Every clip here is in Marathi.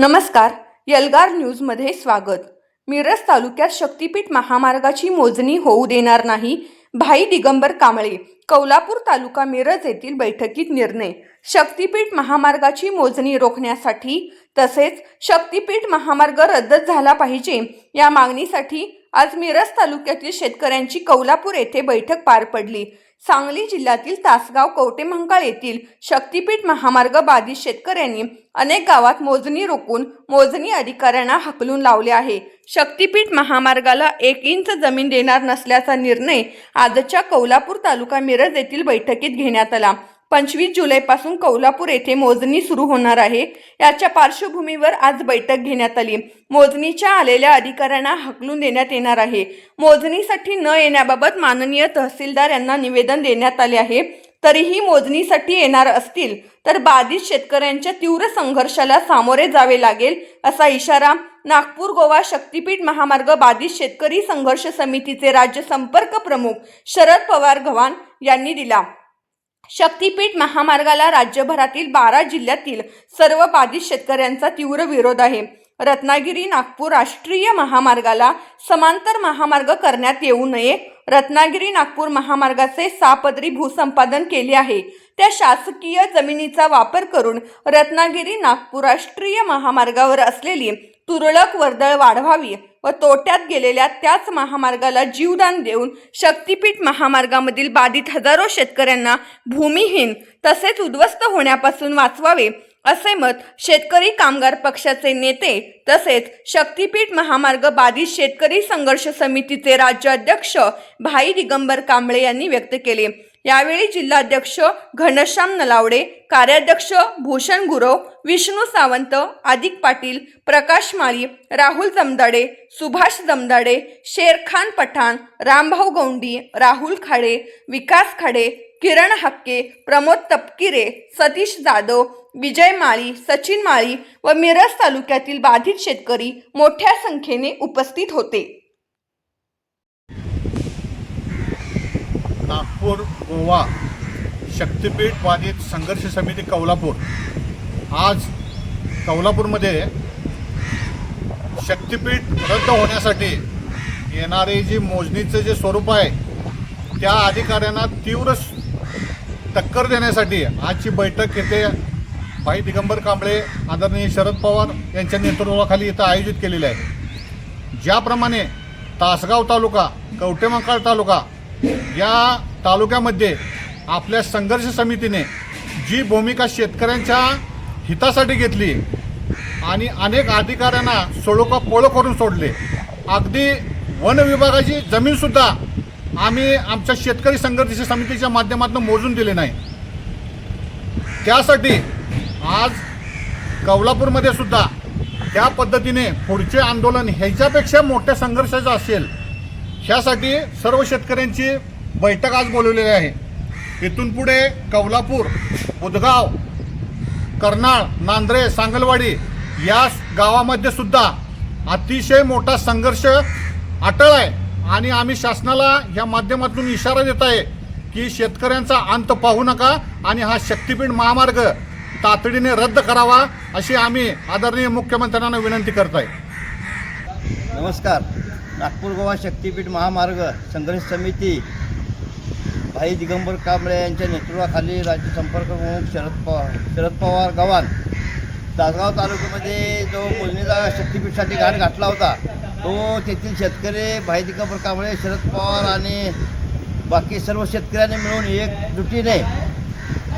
नमस्कार यलगार न्यूजमध्ये स्वागत. मिरज तालुक्यात शक्तीपीठ महामार्गाची मोजणी होऊ देणार नाही भाई दिगंबर कांबळे कौलापूर तालुका मिरज येथील बैठकीत निर्णय. शक्तीपीठ महामार्गाची मोजणी रोखण्यासाठी तसेच शक्तीपीठ महामार्ग रद्द झाला पाहिजे या मागणीसाठी आज मिरज तालुक्यातील शेतकऱ्यांची कौलापूर येथे बैठक पार पडली. सांगली जिल्ह्यातील तासगाव कवटेमंकाळ येथील शक्तीपीठ महामार्ग बाधित शेतकऱ्यांनी अनेक गावात मोजणी रोखून मोजणी अधिकाऱ्यांना हकलून लावले आहे. शक्तीपीठ महामार्गाला एक इंच जमीन देणार नसल्याचा निर्णय आजच्या कौलापूर तालुका मिरज येथील बैठकीत घेण्यात आला. पंचवीस जुलैपासून कौलापूर येथे मोजणी सुरू होणार आहे. याच्या पार्श्वभूमीवर आज बैठक घेण्यात आली. मोजणीच्या आलेल्या अधिकाऱ्यांना हकलून देण्यात येणार आहे. मोजणीसाठी न येण्याबाबत माननीय तहसीलदार यांना निवेदन देण्यात आले आहे. तरीही मोजणीसाठी येणार असतील तर बाधित शेतकऱ्यांच्या तीव्र संघर्षाला सामोरे जावे लागेल असा इशारा नागपूर गोवा शक्तीपीठ महामार्ग बाधित शेतकरी संघर्ष समितीचे राज्य संपर्क प्रमुख शरद पवार गव्हाण यांनी दिला. शक्तीपीठ महामार्गाला राज्यभरातील बारा जिल्ह्यातील सर्व बाधित शेतकऱ्यांचा तीव्र विरोध आहे. रत्नागिरी नागपूर राष्ट्रीय महामार्गाला समांतर महामार्ग करण्यात येऊ नये. रत्नागिरी नागपूर महामार्गाचे सापदरी भूसंपादन केले आहे. त्या शासकीय जमिनीचा वापर करून रत्नागिरी नागपूर राष्ट्रीय महामार्गावर असलेली तुरळक वर्दळ वाढवावी. व तोट्यात गेलेल्या त्याच महामार्गाला जीवदान देऊन शक्तीपीठ महामार्गामधील बाधित हजारो शेतकऱ्यांना भूमिहीन तसेच उद्ध्वस्त होण्यापासून वाचवावे असे मत शेतकरी कामगार पक्षाचे नेते तसेच शक्तीपीठ महामार्ग बाधित शेतकरी संघर्ष समितीचे राज्याध्यक्ष भाई दिगंबर कांबळे यांनी व्यक्त केले. यावेळी जिल्हाध्यक्ष घनश्याम नलावडे कार्याध्यक्ष भूषण गुरव विष्णू सावंत आदिक पाटील प्रकाश माळी राहुल जमदाडे सुभाष जमदाडे शेरखान पठाण रामभाऊ गौंडी राहुल खाडे विकास खाडे किरण हक्के प्रमोद तपकिरे सतीश जाधव विजय माळी सचिन माळी व मिरज तालुक्यातील बाधित शेतकरी मोठ्या संख्येने उपस्थित होते. नागपूर गोवा शक्तिपीठ बाधित संघर्ष समिती कौलापूर. आज कौलापूरमध्ये शक्तिपीठ रद्द होण्यासाठी येणारे जी मोजणीचं जे स्वरूप आहे त्या अधिकाऱ्यांना तीव्र टक्कर देण्यासाठी आजची बैठक येथे भाई दिगंबर कांबळे आदरणीय शरद पवार यांच्या नेतृत्वाखाली इथं आयोजित केलेली आहे. ज्याप्रमाणे तासगाव तालुका कवटेमंकाळ तालुका या तालुक्यामध्ये आपल्या संघर्ष समितीने जी भूमिका शेतकऱ्यांच्या हितासाठी घेतली आणि अनेक अधिकाऱ्यांना सोळोका पोळो करून सोडले अगदी वन विभागाची जमीनसुद्धा आम्ही आमच्या शेतकरी संघर्ष समितीच्या माध्यमातून मोजून दिले नाही. त्यासाठी आज कवलापूरमध्ये सुद्धा त्या पद्धतीने पुढचे आंदोलन ह्याच्यापेक्षा मोठ्या संघर्षाचं असेल ह्यासाठी सर्व शेतकऱ्यांची बैठक आज बोलवलेली आहे. इथून पुढे कौलापूर उदगाव कर्नाळ नांद्रे सांगलवाडी या गावामध्ये सुद्धा अतिशय मोठा संघर्ष अटळ आहे. आणि आम्ही शासनाला या माध्यमातून इशारा देत आहे की शेतकऱ्यांचा अंत पाहू नका आणि हा शक्तीपीठ महामार्ग तातडीने रद्द करावा अशी आम्ही आदरणीय मुख्यमंत्र्यांना विनंती करत आहे. नमस्कार. नागपूर गोवा शक्तीपीठ महामार्ग संघर्ष समिती भाई दिगंबर कांबळे यांच्या नेतृत्वाखाली राज्य संपर्क प्रमुख शरद पवार शरद पवार गव्हाण तासगाव तालुक्यामध्ये जो मोजणीचा शक्तीपीठसाठी घाट घातला होता तो तेथील शेतकरी भाई दिगंबर कांबळे शरद पवार आणि बाकी सर्व शेतकऱ्यांनी मिळून एकजुटीने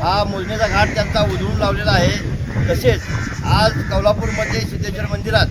हा मोजणीचा घाट त्यांचा उधळून लावलेला आहे. तसेच आज कौलापूरमध्ये सिद्धेश्वर मंदिरात